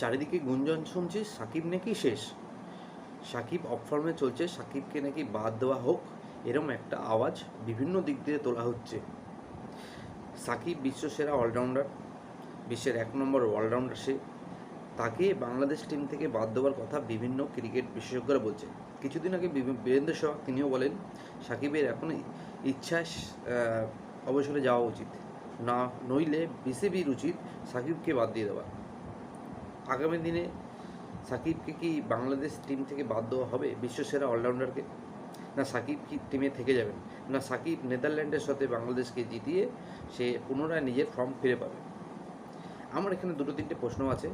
চারিদিকে গুঞ্জন শুনছি, সাকিব নাকি শেষ? সাকিব অফ ফর্মে চলছে, সাকিবকে নাকি বাদ দেওয়া হোক, এরম একটা আওয়াজ বিভিন্ন দিক দিয়ে তোলা হচ্ছে। সাকিব বিশ্বসেরা অলরাউন্ডার বিশ্বের এক নম্বর অলরাউন্ডার সে। তাকে বাংলাদেশ টিম থেকে বাদ দেওয়ার কথা বিভিন্ন ক্রিকেট বিশেষজ্ঞরা বলছে। কিছুদিন আগে বীরেন্দ্র সেহবাগ তিনিও বলেন, সাকিবের এখন ইচ্ছা অবসরে যাওয়া উচিত। না, নইলে বিসিবির উচিত সাকিবকে বাদ দিয়ে দেওয়া। আগামী দিনে সাকিবকে কি বাংলাদেশ টিম থেকে বাদ দেওয়া হবে বিশ্বসেরা অলরাউন্ডারকে? না, সাকিব কি টিমে থেকে যাবেন? না, সাকিব নেদারল্যান্ডের সাথে বাংলাদেশকে জিতিয়ে সে পুনরায় নিজের ফর্ম ফিরে পাবে? আমার এখানে দুটো তিনটে প্রশ্ন আছে।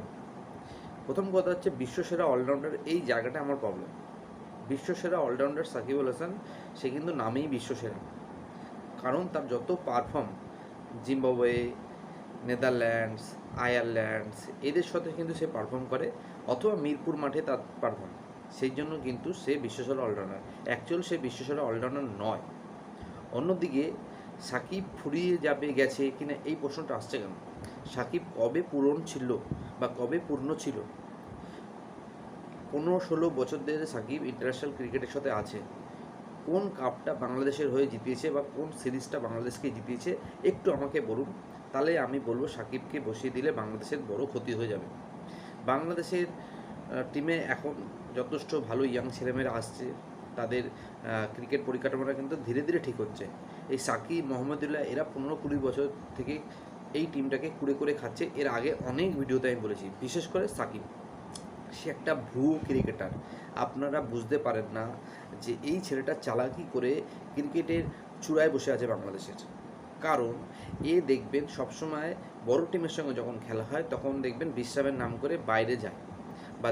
প্রথম কথা হচ্ছে, বিশ্বসেরা অলরাউন্ডার, এই জায়গাটা আমার প্রবলেম বিশ্বসেরা অলরাউন্ডার সাকিবুল হাসান, সে কিন্তু নামেই বিশ্বসেরা। কারণ তার যত পারফর্ম জিম্বাবুয়ে নেদারল্যান্ডস, আয়ারল্যান্ডস, এদের সাথে কিন্তু সে পারফর্ম করে, অথবা মিরপুর মাঠে তার পারফর্ম সেই জন্য কিন্তু সে বিশ্বসেরা অলরাউন্ডার অ্যাকচুয়াল সে বিশ্বসেরা অলরাউন্ডার নয়। অন্যদিকে, সাকিব ফুরিয়ে যাবে, গেছে কিনা এই প্রশ্নটা আসছে কেন? সাকিব কবে পূরণ ছিল বা কবে পূর্ণ ছিল? পনেরো ষোলো বছর ধরে সাকিব ইন্টারন্যাশনাল ক্রিকেটের সাথে আছে। কোন কাপটা বাংলাদেশের হয়ে জিতিয়েছে বা কোন সিরিজটা বাংলাদেশকে জিতিয়েছে, একটু আমাকে বলুন। তাহলে আমি বলব সাকিবকে বসিয়ে দিলে বাংলাদেশের বড় ক্ষতি হয়ে যাবে। বাংলাদেশের টিমে এখন যথেষ্ট ভালো ইয়াং ছেলেমেয়েরা আসছে। তাদের ক্রিকেট পরিকাঠামোটা কিন্তু ধীরে ধীরে ঠিক হচ্ছে। এই সাকিব, মোহাম্মদুল্লাহ, এরা পনেরো কুড়ি বছর থেকে এই টিমটাকে কুড়ে করে খাচ্ছে। এর আগে অনেক ভিডিওতে আমি বলেছি, বিশেষ করে সাকিব। সে একটা ভুয়ো ক্রিকেটার আপনারা বুঝতে পারেন না যে এই ছেলেটা চালাকি করে ক্রিকেটের চূড়ায় বসে আছে বাংলাদেশের। কারণ এ দেখবেন সবসময় বড় টিমের সঙ্গে যখন খেলা হয়, তখন দেখবেন বিশ্রামের নাম করে বাইরে যায় বা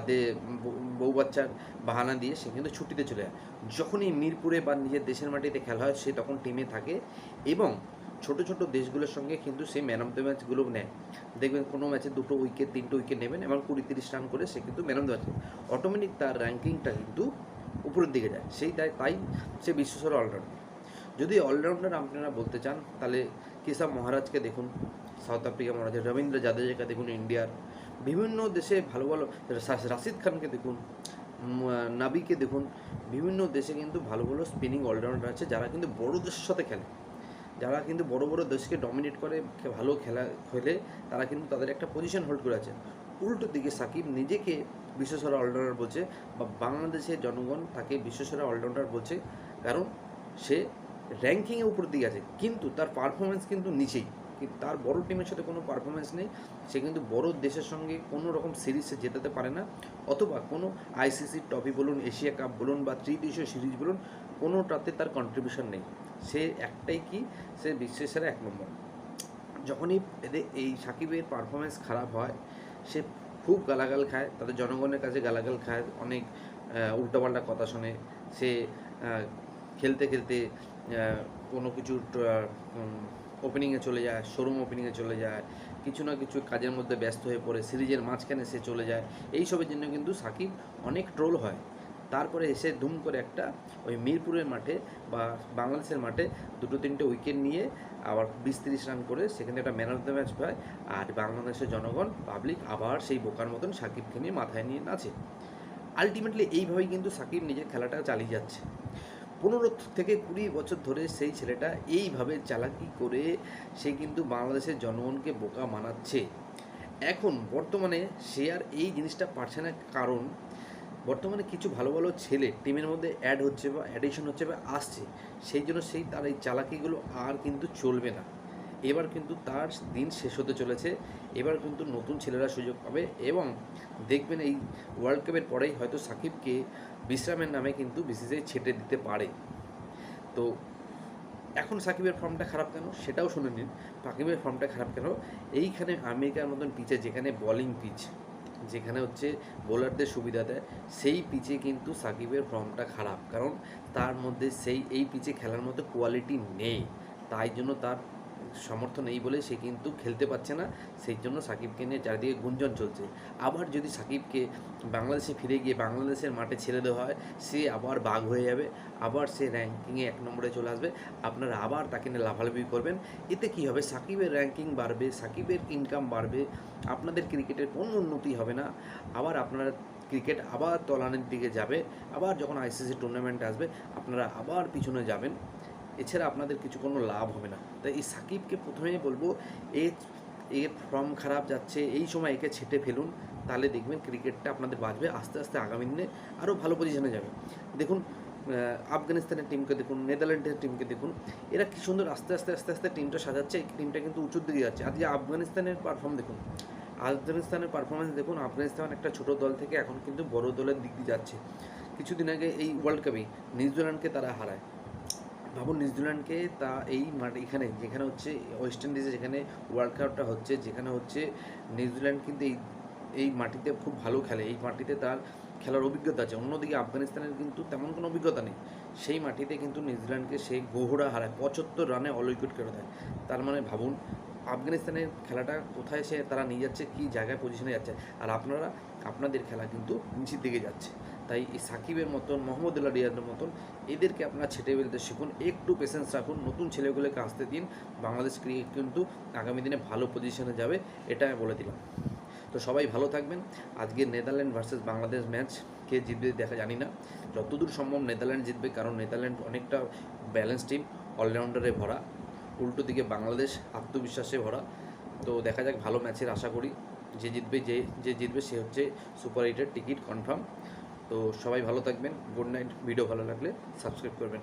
বউ- বাচ্চার বাহানা দিয়ে সে কিন্তু ছুটিতে চলে যায়। যখনই মিরপুরে বা নিজের দেশের মাটিতে খেলা হয়, সে তখন টিমে থাকে এবং ছোট ছোট দেশগুলোর সঙ্গে কিন্তু সে ম্যান অফ দ্য ম্যাচগুলো নেয়। দেখবেন কোনো ম্যাচে দুটো উইকেট তিনটে উইকেট নেবেন এবং কুড়ি তিরিশ রান করে সে কিন্তু man of the match automatic তার র্যাঙ্কিংটা কিন্তু উপরের দিকে যায়। সেই তাই তাই সে বিশ্বসেরা অলরাউন্ডার যদি অলরাউন্ডার আপনারা বলতে চান, তাহলে কেসাব মহারাজকে দেখুন, সাউথ আফ্রিকা মহারাজ রবীন্দ্র জাদেজাকে দেখুন, ইন্ডিয়ার বিভিন্ন দেশে ভালো ভালো রাশিদ খানকে দেখুন নাবিকে দেখুন, বিভিন্ন দেশে কিন্তু ভালো ভালো স্পিনিং অলরাউন্ডার আছে, যারা কিন্তু বড় দেশের সাথে খেলে। যারা কিন্তু বড় বড় দেশকে ডমিনেট করে ভালো খেলা খেলে, তারা কিন্তু তাদের একটা পজিশন হোল্ড করে আছে। উল্টো দিকে সাকিব নিজেকে বিশ্বসেরা অলরাউন্ডার বলছে, বা বাংলাদেশের জনগণ তাকে বিশ্বসেরা অলরাউন্ডার বলছে, কারণ সে র্যাঙ্কিংয়ে উপর দিকে আছে। কিন্তু তার পারফরমেন্স কিন্তু নিচেই। তার বড় টিমের সাথে কোনো পারফরমেন্স নেই। সে কিন্তু বড় দেশের সঙ্গে কোনো রকম সিরিজে জেতাতে পারে না। অথবা কোনো আইসিসি ট্রফি বলুন এশিয়া কাপ বলুন বা ত্রিদেশীয় সিরিজ বলুন, কোনোটাতে তার কন্ট্রিবিউশন নেই। সে একটাই কি? সে বিশ্বের সেরা এক নম্বর। যখনই এদের এই সাকিবের পারফরমেন্স খারাপ হয়, সে খুব গালাগাল খায়, তাদের জনগণের কাছে গালাগাল খায়, অনেক উল্টোপাল্টা কথা শোনে। সে খেলতে খেলতে কোনো কিছু ওপেনিংয়ে চলে যায় শোরুম ওপেনিংয়ে চলে যায়, কিছু না কিছু কাজের মধ্যে ব্যস্ত হয়ে পড়ে, সিরিজের মাঝখানে সে চলে যায়, এইসবের জন্য কিন্তু সাকিব অনেক ট্রোল হয়। তারপরে এসে দুম করে একটা ওই মিরপুরের মাঠে বা বাংলাদেশের মাঠে দুটো তিনটে উইকেট নিয়ে আবার বিশ তিরিশ রান করে সেখানে একটা ম্যান অফ দ্য ম্যাচ পায় আর বাংলাদেশের জনগণ পাবলিক আবার সেই বোকার মতন সাকিবকে নিয়ে মাথায় নিয়ে নাচে। আলটিমেটলি এইভাবেই কিন্তু সাকিব নিজের খেলাটা চালিয়ে যাচ্ছে। পনেরো থেকে কুড়ি বছর ধরে সেই ছেলেটা এইভাবে চালাকি করে সে কিন্তু বাংলাদেশের জনগণকে বোকা মানাচ্ছে এখন বর্তমানে সে আর এই জিনিসটা পারছে না কারণ বর্তমানে কিছু ভালো ভালো ছেলে টিমের মধ্যে অ্যাড হচ্ছে বা অ্যাডিশন হচ্ছে বা আসছে। সেই জন্য সেই তার এই চালাকিগুলো আর কিন্তু চলবে না। এবার কিন্তু তার দিন শেষ হতে চলেছে। এবার কিন্তু নতুন ছেলেরা সুযোগ পাবে এবং দেখবেন এই ওয়ার্ল্ড কাপের পরেই হয়তো সাকিবকে বিশ্রামের নামে কিন্তু বিসিসিআই ছেটে দিতে পারে। তো এখন সাকিবের ফর্মটা খারাপ কেন? সেটাও শুনে নিন। সাকিবের ফর্মটা খারাপ কেন? এইখানে আমেরিকার মতন পিচে যেখানে বলিং পিচ যেখানে হচ্ছে বোলারদের সুবিধা দেয়, সেই পিচে কিন্তু সাকিবের ফর্মটা খারাপ। কারণ তার মধ্যে সেই, এই পিচে খেলার মতো কোয়ালিটি নেই। তাই জন্য তার সামর্থ্য নেই বলে সে কিন্তু খেলতে পারছে না। সেই জন্য সাকিবকে নিয়ে চারিদিকে গুঞ্জন চলছে। আবার যদি সাকিবকে বাংলাদেশে ফিরে গিয়ে বাংলাদেশের মাঠে ছেড়ে দেওয়া হয়, সে আবার বাঘ হয়ে যাবে। আবার সে র্যাঙ্কিংয়ে এক নম্বরে চলে আসবে। আপনারা আবার তাকে নিয়ে লাফালাফি করবেন। এতে কী হবে? সাকিবের র্যাঙ্কিং বাড়বে, সাকিবের ইনকাম বাড়বে। আপনাদের ক্রিকেটের কোনো উন্নতি হবে না। আবার আপনারা ক্রিকেট আবার তলানের দিকে যাবে। আবার যখন আইসিসি টুর্নামেন্ট আসবে, আপনারা আবার পিছনে যাবেন। এছাড়া আপনাদের কিছু কোনো লাভ হবে না। তাই এই সাকিবকে প্রথমেই বলব, এ এর ফর্ম খারাপ যাচ্ছে, এই সময় একে ছেটে ফেলুন, তাহলে দেখবেন ক্রিকেটটা আপনাদের বাঁচবে, আস্তে আস্তে আগামী দিনে আরও ভালো পজিশনে যাবে। দেখুন আফগানিস্তানের টিমকে দেখুন, নেদারল্যান্ডের টিমকে দেখুন, এরা কি সুন্দর আস্তে আস্তে আস্তে আস্তে টিমটা সাজাচ্ছে, এই টিমটা কিন্তু উঁচুর দিকে যাচ্ছে। আজকে আফগানিস্তানের পারফর্ম দেখুন, আফগানিস্তানের পারফরমেন্স দেখুন, আফগানিস্তান একটা ছোট দল থেকে এখন কিন্তু বড় দলের দিক দিয়ে যাচ্ছে। কিছুদিন আগে এই ওয়ার্ল্ড কাপে নিউজিল্যান্ডকে তারা হারায়। ভাবুন, নিউজিল্যান্ডকে তা এই মাঠ এখানে, যেখানে হচ্ছে, ওয়েস্ট ইন্ডিজে যেখানে ওয়ার্ল্ড কাপটা হচ্ছে, যেখানে হচ্ছে নিউজিল্যান্ড কিন্তু এই এই মাটিতে খুব ভালো খেলে। এই মাটিতে তার খেলার অভিজ্ঞতা আছে। অন্যদিকে আফগানিস্তানের কিন্তু তেমন কোনো অভিজ্ঞতা নেই। সেই মাটিতে কিন্তু নিউজিল্যান্ডকে সেই গোহরা হারায়। পঁচাত্তর রানে অল উইকেট কেটে দেয়। তার মানে ভাবুন আফগানিস্তানের খেলাটা কোথায় সে তারা নিয়ে যাচ্ছে, কী জায়গায় পজিশনে যাচ্ছে, আর আপনারা, আপনাদের খেলা কিন্তু নিচের দিকে যাচ্ছে। তাই এই সাকিবের মতন মোহাম্মদুল্লাহ রিয়াদের মতন, এদেরকে আপনারা ছেটে ফেলতে শিখুন, একটু পেশেন্স রাখুন, নতুন ছেলেগুলোকে আসতে দিন। বাংলাদেশ ক্রিকেট কিন্তু আগামী দিনে ভালো পজিশনে যাবে, এটা বলে দিলাম। তো সবাই ভালো থাকবেন। আজকে নেদারল্যান্ড ভার্সেস বাংলাদেশ ম্যাচ কে জিতবে দেখা জানি না। যতদূর সম্ভব নেদারল্যান্ড জিতবে, কারণ নেদারল্যান্ড অনেকটা ব্যালেন্স টিম অলরাউন্ডারে ভরা। উল্টো দিকে বাংলাদেশ আত্মবিশ্বাসে ভরা। তো দেখা যাক, ভালো ম্যাচের আশা করি। যে জিতবে, যে যে জিতবে, সে হচ্ছে সুপার এইটের টিকিট কনফার্ম তো সবাই ভালো থাকবেন। গুড নাইট ভিডিও ভালো লাগলে সাবস্ক্রাইব করবেন।